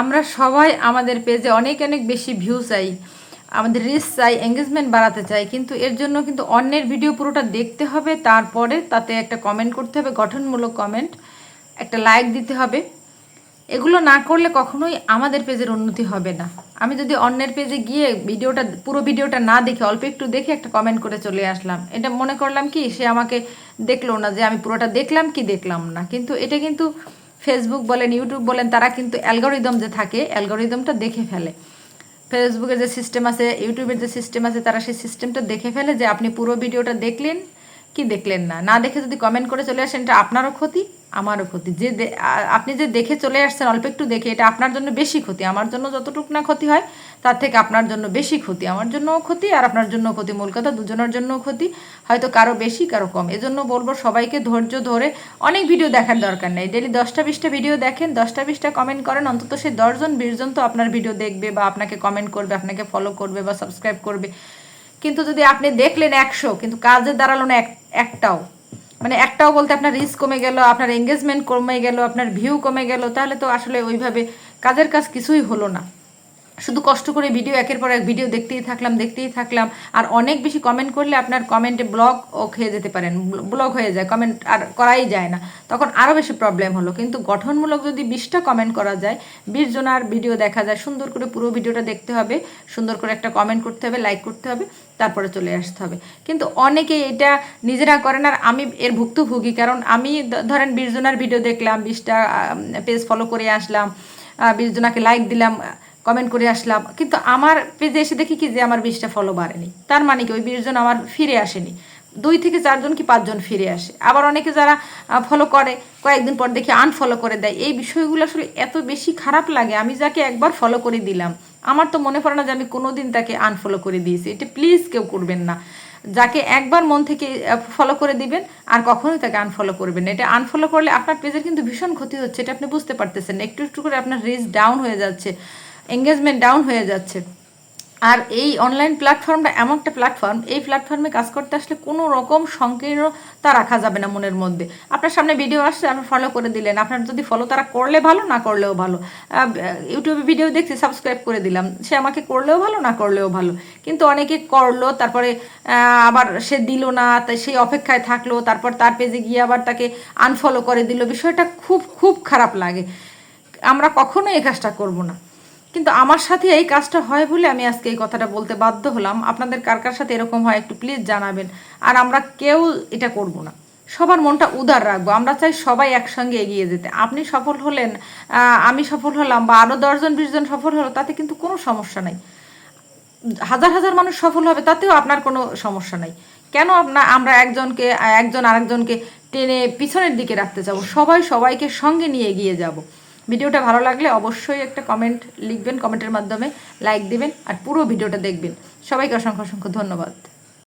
আমরা সবাই আমাদের পেজে অনেক অনেক বেশি ভিউ চাই, আমাদের রিচ চাই এঙ্গেজমেন্ট বাড়াতে চাই, কিন্তু এর জন্য কিন্তু অন্যের ভিডিও পুরোটা দেখতে হবে, তারপরে তাতে একটা কমেন্ট করতে হবে, গঠনমূলক কমেন্ট একটা লাইক দিতে হবে। এগুলো না করলে কখনোই আমাদের পেজের উন্নতি হবে না। আমি যদি অন্যের পেজে গিয়ে ভিডিওটা পুরো ভিডিওটা না দেখে, অল্প একটু দেখে একটা কমেন্ট করে চলে আসলাম, এটা মনে করলাম কি, সে আমাকে দেখল না যে আমি পুরোটা দেখলাম কি দেখলাম না, কিন্তু এটা কিন্তু ফেসবুক বলেন ইউটিউব বলেন, তারা কিন্তু অ্যালগোরিদম যে থাকে অ্যালগোরিদমটা দেখে ফেলে। ফেসবুকের যে সিস্টেম আছে ইউটিউবের যে সিস্টেম আছে, তারা সেই সিস্টেমটা দেখে ফেলে যে আপনি পুরো ভিডিওটা দেখলেন কি দেখলেন না? না দেখে যদি কমেন্ট করে চলে আসেন, এটা আপনারও ক্ষতি, আমারও ক্ষতি। যে আপনি যে দেখে চলে আসছেন, অল্প একটু দেখে, এটা আপনার জন্য বেশি ক্ষতি। আমার জন্য যতটুকু না ক্ষতি হয়, তার থেকে আপনার জন্য বেশি ক্ষতি। আমার জন্যও ক্ষতি আর আপনার জন্য ক্ষতি। মূল কথা, দুজনের জন্য ক্ষতি, হয়তো কারও বেশি, কারও কম। এজন্য বলব সবাইকে ধৈর্য ধরে অনেক ভিডিও দেখার দরকার নেই। ডেলি দশটা বিশটা ভিডিও দেখেন, দশটা বিশটা কমেন্ট করেন, অন্তত সেই দশজন, বিশজন তো আপনার ভিডিও দেখবে বা আপনাকে কমেন্ট করবে, আপনাকে ফলো করবে বা সাবস্ক্রাইব করবে। কিন্তু যদি আপনি দেখলেন একশো, কিন্তু কাজে দাঁড়াল না এক- একটাও। মানে একটাও বলতে আপনার রিস্ক কমে গেল, আপনার এঙ্গেজমেন্ট কমে গেল, আপনার ভিউ কমে গেল, তাহলে তো আসলে ওইভাবে কাজের কাজ কিছুই হলো না। শুধু কষ্ট করে ভিডিও একের পর এক ভিডিও দেখতেই থাকলাম দেখতেই থাকলাম। আর অনেক বেশি কমেন্ট করলে আপনার কমেন্টে ব্লগ ও খেয়ে যেতে পারেন ব্লগ হয়ে যায় কমেন্ট আর করাই যায় না। তখন আরও বেশি প্রবলেম হলো। কিন্তু গঠনমূলক যদি বিশটা কমেন্ট করা যায়, বিশ জনার ভিডিও দেখা যায়, সুন্দর করে পুরো ভিডিওটা দেখতে হবে, সুন্দর করে একটা কমেন্ট করতে হবে লাইক করতে হবে, তারপরে চলে আসতে হবে। কিন্তু অনেকে এটা নিজেরা করেন আর আমি এর ভুক্তভোগী, কারণ আমি ধরেন বিশ জনার ভিডিও দেখলাম, বিশটা পেজ ফলো করে আসলাম বিশ জনাকে লাইক দিলাম কমেন্ট করে আসলাম। কিন্তু আমার পেজে এসে দেখি কি যে আমার বিশটা ফলো বাড়েনি। তার মানে কি, ওই বিশ জন আমার ফিরে আসেনি। দুই থেকে চারজন কি পাঁচজন ফিরে আসে। আবার অনেকে যারা ফলো করে, কয়েকদিন পর দেখি আনফলো করে দেয়। এই বিষয়গুলো আসলে এত বেশি খারাপ লাগে, আমি যাকে একবার ফলো করে দিলাম, আমার তো মনে পড়ে না যে আমি কোনোদিন তাকে আনফলো করে দিয়েছি। এটা প্লিজ কেউ করবেন না। যাকে একবার মন থেকে ফলো করে দিবেন, আর কখনোই তাকে আনফলো করবেন না। এটা আনফলো করলে আপনার পেজের কিন্তু ভীষণ ক্ষতি হচ্ছে, এটা আপনি বুঝতে পারতেছেন একটু একটু করে আপনার রিচ ডাউন হয়ে যাচ্ছে। এঙ্গেজমেন্ট ডাউন হয়ে যাচ্ছে। আর এই অনলাইন প্ল্যাটফর্মটা এমন একটা প্ল্যাটফর্ম এই প্ল্যাটফর্মে কাজ করতে আসলে কোনো রকম সংকীর্ণতা রাখা যাবে না মনের মধ্যে। আপনার সামনে ভিডিও আসছে, আপনি ফলো করে দিলেন। আপনার যদি ফলো তারা করলে ভালো, না করলেও ভালো? ইউটিউবে ভিডিও দেখছি সাবস্ক্রাইব করে দিলাম। সে আমাকে করলেও ভালো, না করলেও ভালো? কিন্তু অনেকে করল, তারপরে আবার সে দিল না, তাই সেই অপেক্ষায় থাকল, তারপর তার পেজে গিয়ে আবার তাকে আনফলো করে দিল। বিষয়টা খুব খুব খারাপ লাগে। আমরা কখনোই এই কাজটা করব না। কিন্তু আমার সাথে এই কাজটা হয় বলে আমি আজকে এই কথাটা বলতে বাধ্য হলাম। আপনাদের কার কার সাথে এরকম হয় একটু প্লিজ জানাবেন। আর আমরা কেউ এটা করব না। সবার মনটা উদার রাখব। আমরা চাই সবাই একসঙ্গে এগিয়ে যেতে। আপনি সফল হলেন আমি সফল হলাম বা আরও দশজন বিশজন সফল হলো, তাতে কিন্তু কোনো সমস্যা নাই। হাজার হাজার মানুষ সফল হবে, তাতেও আপনার কোনো সমস্যা নাই। কেন আপনার আমরা একজনকে, একজন আরেকজনকে টেনে পিছনের দিকে রাখতে যাব? সবাই সবাইকে সঙ্গে নিয়ে এগিয়ে যাব। ভিডিওটা ভালো লাগলে অবশ্যই একটা কমেন্ট লিখবেন কমেন্টের মাধ্যমে লাইক দিবেন, আর পুরো ভিডিওটা দেখবেন। সবাইকে অসংখ্য অসংখ্য ধন্যবাদ।